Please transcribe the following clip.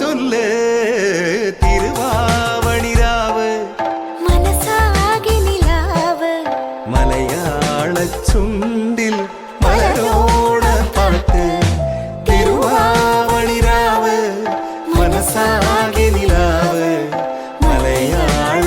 ചൊല്ല് തിരുവാവണിരാവ് മനസ്സാകെ നിലാവ്. മലയാള ചുണ്ടിൽ മലരോണ പാട്ട്. തിരുവാവണിരാവ് മനസ്സാകെ നിലാവ്. മലയാള